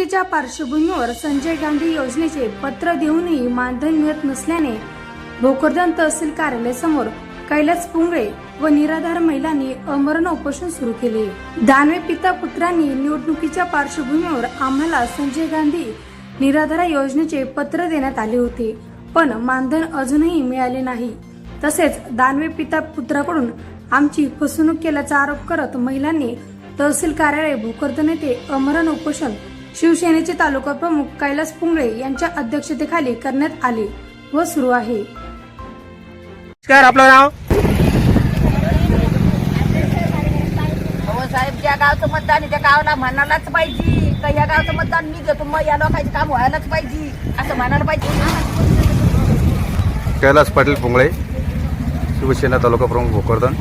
निवडणुकीच्या पार्श्वभूमीवर संजय गांधी योजनेचे पत्र देऊनही मानधन मिळत नसल्याने भोकरदन तहसील कार्यालयासमोर कैलास पुंगळे व निराधार महिलांनी अमरण उपोषण सुरू केले. दानवे पिता पुत्रांनी निवडणुकीच्या पार्श्वभूमीवर आम्हाला संजय गांधी निराधार योजनेचे पत्र देण्यात आले होते पण मानधन अजूनही मिळाले नाही. तसेच दानवे पिता पुत्राकडून आमची फसवणूक केल्याचा आरोप करत महिलांनी तहसील कार्यालय भोकरदन येथे अमरण उपोषण शिवसेनेचे तालुका प्रमुख कैलास पुंगळे यांच्या अध्यक्षतेखाली करण्यात आले व सुरू आहे. नमस्कार आपलं नाव? हो साहेब ज्या गावचं मतदान आहे त्या गावाला म्हणायलाच पाहिजे. का या गावचं मतदान मी घेतो मग या लोकांचे काम व्हायलाच पाहिजे. असं म्हणायला पाहिजे. कैलास पाटील पुंगळे शिवसेना तालुका प्रमुख भोकरदन.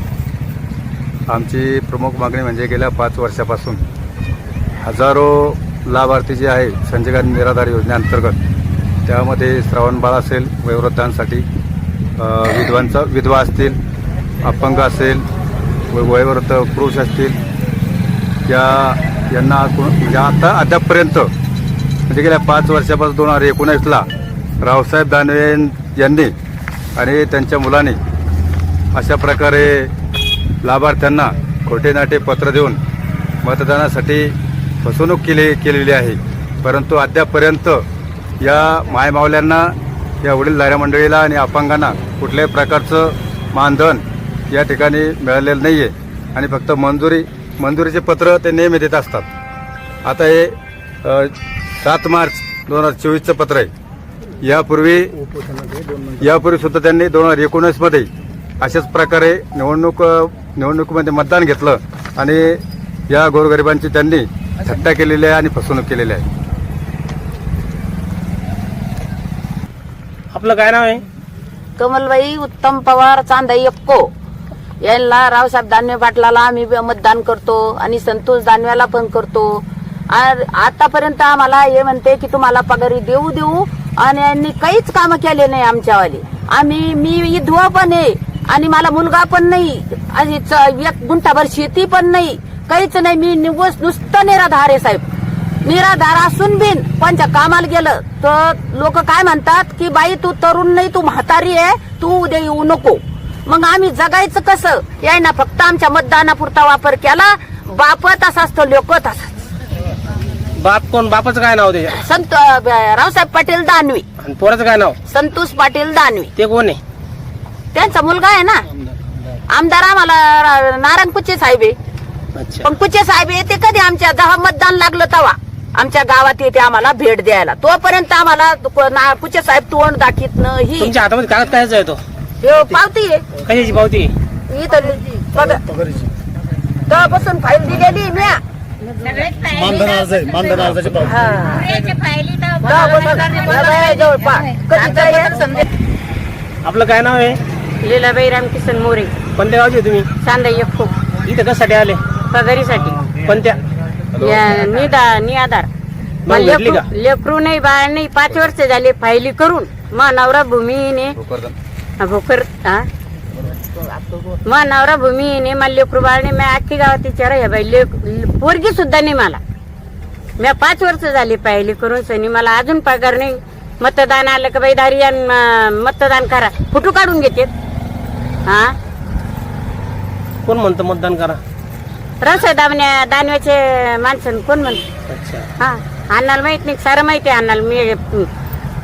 आमची प्रमुख मागणी म्हणजे गेल्या पाच वर्षापासून हजारो लाभार्थी जे आहे संजय गांधी निराधार योजनेअंतर्गत त्यामध्ये श्रावणबाळ असेल वयोवृद्धांसाठी विधवांचा विधवा असतील अपंग असेल व- वयोवृद्ध पुरुष असतील या यांना कोण- आता अद्यापपर्यंत म्हणजे गेल्या पाच वर्षापासून दोन हजार एकोणीसला रावसाहेब दानवे यांनी आणि त्यांच्या मुलांनी अशा प्रकारे लाभार्थ्यांना खोटे नाटे पत्र देऊन मतदानासाठी फसवणूक केली केलेली आहे. परंतु अद्यापर्यंत या मायमावल्यांना या वडीलधाऱ्या मंडळीला आणि अपंगांना कुठल्याही प्रकारचं मानधन या ठिकाणी मिळालेलं नाही आहे आणि फक्त मंजुरी मंजुरीचे पत्र ते नेहमी देत असतात. आता हे सात मार्च दोन हजार चोवीसचं पत्र आहे. यापूर्वी यापूर्वी सुद्धा त्यांनी दोन हजार एकोणीसमध्ये अशाच प्रकारे निवडणूक निवडणुकीमध्ये मतदान घेतलं आणि या गोरगरिबांची त्यांनी थट्टा केलेली आहे आणि फसवणूक केलेली आहे. आपलं काय नाव आहे? कमलबाई उत्तम पवार चांदाई एक्को यांना रावसाहेब दानवे पाटलाला आम्ही मतदान करतो आणि संतोष दानव्याला पण करतो. आतापर्यंत आम्हाला हे म्हणते की तुम्हाला पगारी देऊ देऊ आणि यांनी काहीच कामं केले नाही आमच्यावाले. आम्ही मी विधवा पण आहे आणि मला मुलगा पण नाही. आणि च- एक गुंठाभर शेती पण नाही. काहीच नाही मी निवस नुसतं निराधार आहे साहेब. निराधार असून बिन पंच कामाला गेलं तर लोक काय म्हणतात की बाई तू तरुण नाही तू म्हातारी आहे तू उद्या येऊ नको. मग आम्ही जगायचं कसं? यायना फक्त आमच्या मतदानापुरता वापर केला. बाप तसा असतो लोक तसाच. बाप कोण? बापाचं काय नाव त्याच्या संत रावसाहेब पाटील दानवी. आणि पोराचं काय नाव? संतोष पाटील दानवी. ते कोण आहे? त्यांचा मुलगा आहे ना? आमदार आम्हाला रा- नारायण कुचे साहेब आहे. पण कुचे साहेब येते कधी आमच्या दहा मतदान लागलं तवा. आमच्या गावात येते आम्हाला भेट द्यायला. तोपर्यंत आम्हाला कुचे साहेब तोंड दाखीत नाही तुमच्या हातामध्ये कागद कायचा आहे तो पावती कशाची पावती. तेव्हापासून फाईल दिलेली म्या? आपलं काय नाव आहे? लीलाबाई रामकिसन मोरे. कोणत्या गावचे तुम्ही? चांदा यख्खो इथं कशासाठी आले? पगारीसाठी. कोणत्या? या- निदा निआधार मग भेटली का? लेकरू नाही बाळ नाही पाच वर्ष झाले फायली करून. मा नवरा भूमीने भोकर हा मा नवरा भूमीने मला लेकरू बाळ नाही मी अख्खी गावात विचारा ह्या बाई लेक पोरगी सुद्धा नाही मला. मी पाच वर्ष झाली पाहिली करून सनी मला अजून पगार नाही. मतदान आलं का बाई दारी आण, म- मतदान करा. फोटो काढून घेते. हा? कोण म्हणतं मतदान करा? रस दाबण्या दानव्याचे माणसं कोण म्हणत अच्छा. हा अण्णाला माहीत नाही सारं माहिती आहे अण्णाला. मी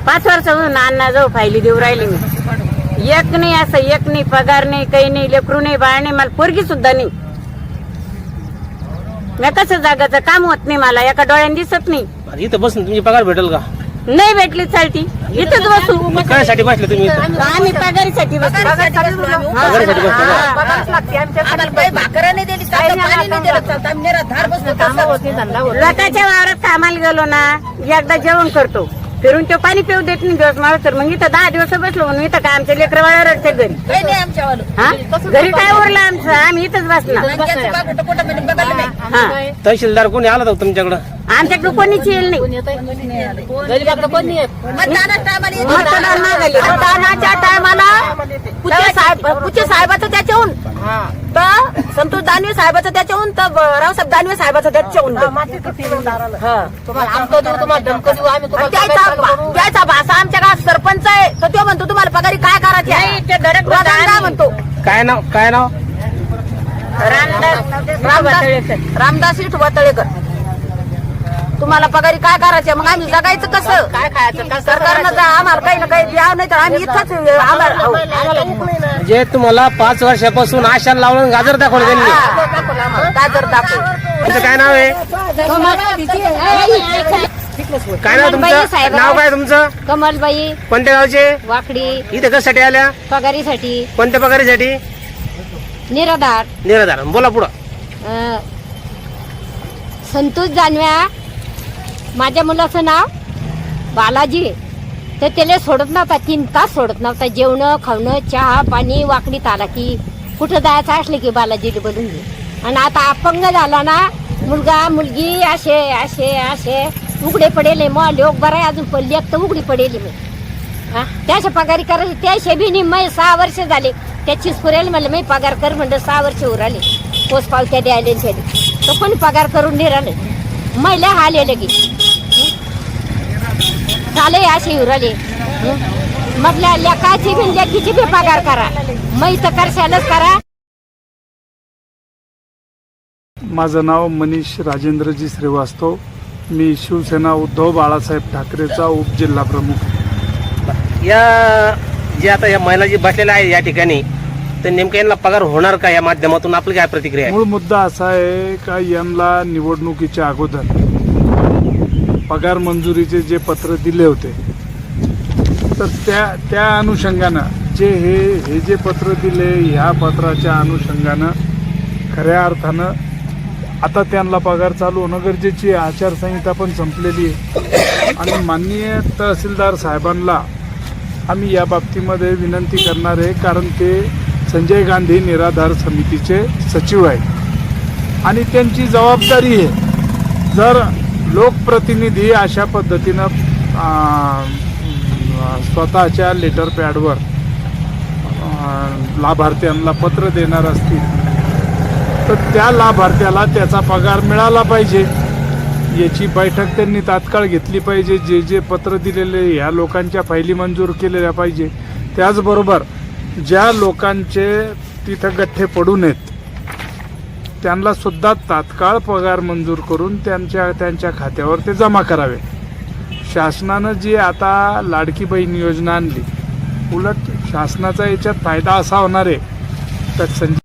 पाच वर्षापासून अण्णा जाऊ फायली देऊ राहिले मी. एक नाही असं एक नाही पगार नाही काही नाही लेकरू नाही बाळ नाही मला पोरगी सुद्धा नाही. मी कसं जागाचं काम होत नाही मला एका डोळ्याने दिसत नाही. आता इथं बसून तुमची पगार भेटेल का? नाही भेटली चालती. इथंच बसू. मग बसले तुम्ही इथं? आम्ही पगारीसाठी बसू. पगारासाठी आम्हाला भाकरं लताच्या वावरात कामाला गेलो ना एकदा जेवण करतो. फिरून तो पाणी पिऊ देत नाही दिवस मला तर मग इथं दहा दिवस बसलो म्हणून इथं काय आमच्या लेकर वाळा रडते घरी. हा? घरी काय उरलं आमचं? आम्ही इथंच बसणार. तहसीलदार कोणी आला होता तुमच्याकडं? आमच्याकडे कोणीच येईल नाही. मतदानाच्या टायमाला येतो. मतदान साहेबाचं त्याच्याहून तर संतोष दानवे साहेबाचं त्याच्याहून तर रावसाहेब दानवे साहेबाचं त्याच्याहून त्याचा भाषा आमच्या गावात सरपंच आहे तर तो म्हणतो तुम्हाला पगारी काय करायची आहे? नाही, ते धडक काय म्हणतो. काय नाव काय नाव? रामदास रामदास रामदास विठोबा तळेकर तुम्हाला पगारी काय करायचे? मग आम्ही जगायचं कसं? काय खायचं? सरकारनं आम्हाला काही ना काही द्यावं नाही तर आम्ही इथंच हो. म्हणजे तुम्हाला पाच वर्षापासून आशा लावून गाजर दाखवलं त्यांनी. हा. गाजर दाखव तुमचं काय नाव आहे? काय नाव तुमचं? साहेब. नाव काय तुमचं? कमलबाई. कोणत्या गावचे? वाकडी. इथे कशासाठी आल्या? पगारीसाठी. कोणत्या पगारीसाठी? निराधार. निराधार. बोला पुढं. अं, संतोष जानव्या माझ्या मुलाचं नाव बालाजी तर त्याला सोडत नव्हता तीन तास सोडत नव्हता. जेवणं खावणं चहा पाणी वाकडीत आला की कुठं जायचं असलं की बालाजीला बोलून घे आणि आता अपंग झाला ना मुलगा मुलगी असे असे असे. उघडे पडेले मग लोक बरं आहे अजून पडली एक तर उघडी पडेली मी. हा? त्याच्या पगारी करायची त्या बी मै सहा वर्ष झाले. त्याचीच पुरेल म्हणलं मी पगार कर म्हणलं सहा वर्ष उराले पोच पावत्या द्यायला त्याने तो कोणी पगार करून निराले महिला हाले लगे झाले असे उराले मधल्या लेकाची बी लेकीची बी पगार करा. मै तर करशालच करा. माझं नाव मनीष राजेंद्रजी श्रीवास्तव. मी शिवसेना उद्धव बाळासाहेब ठाकरेचा उपजिल्हा प्रमुख. या जे आता या महिला जी बसलेल्या आहे या ठिकाणी तर नेमकं यांना पगार होणार का या माध्यमातून? आपली काय प्रतिक्रिया आहे? मूळ मुद्दा असा आहे का यांना निवडणुकीच्या अगोदर पगार मंजुरीचे जे पत्र दिले होते तर त्या त्या अनुषंगानं जे हे हे जे पत्र दिले ह्या पत्राच्या अनुषंगानं खऱ्या अर्थानं आता त्यांना पगार चालू होणं गरजेची आचारसंहिता पण संपलेली आहे. आणि माननीय तहसीलदार साहेबांना आम्ही या बाबतीमध्ये विनंती करणार आहे कारण ते संजय गांधी निराधार समितीचे सचिव आहेत. आणि त्यांची जबाबदारी आहे. जर लोकप्रतिनिधी अशा पद्धतीनं स्वतःच्या लेटर पॅडवर लाभार्थ्यांना पत्र देणार असतील. तर त्या लाभार्थ्याला त्याचा पगार मिळाला पाहिजे. याची बैठक त्यांनी तात्काळ घेतली पाहिजे. जे जे पत्र दिलेले ह्या लोकांच्या फायली मंजूर केलेल्या पाहिजे. त्याचबरोबर ज्या लोकांचे तिथं गठ्ठे पडू नयेत त्यांना सुद्धा तात्काळ पगार मंजूर करून त्यांच्या त्यांच्या खात्यावर ते जमा करावे. शासनानं जी आता लाडकी बहीण योजना आणली उलट शासनाचा याच्यात फायदा असा होणार आहे. तर संजय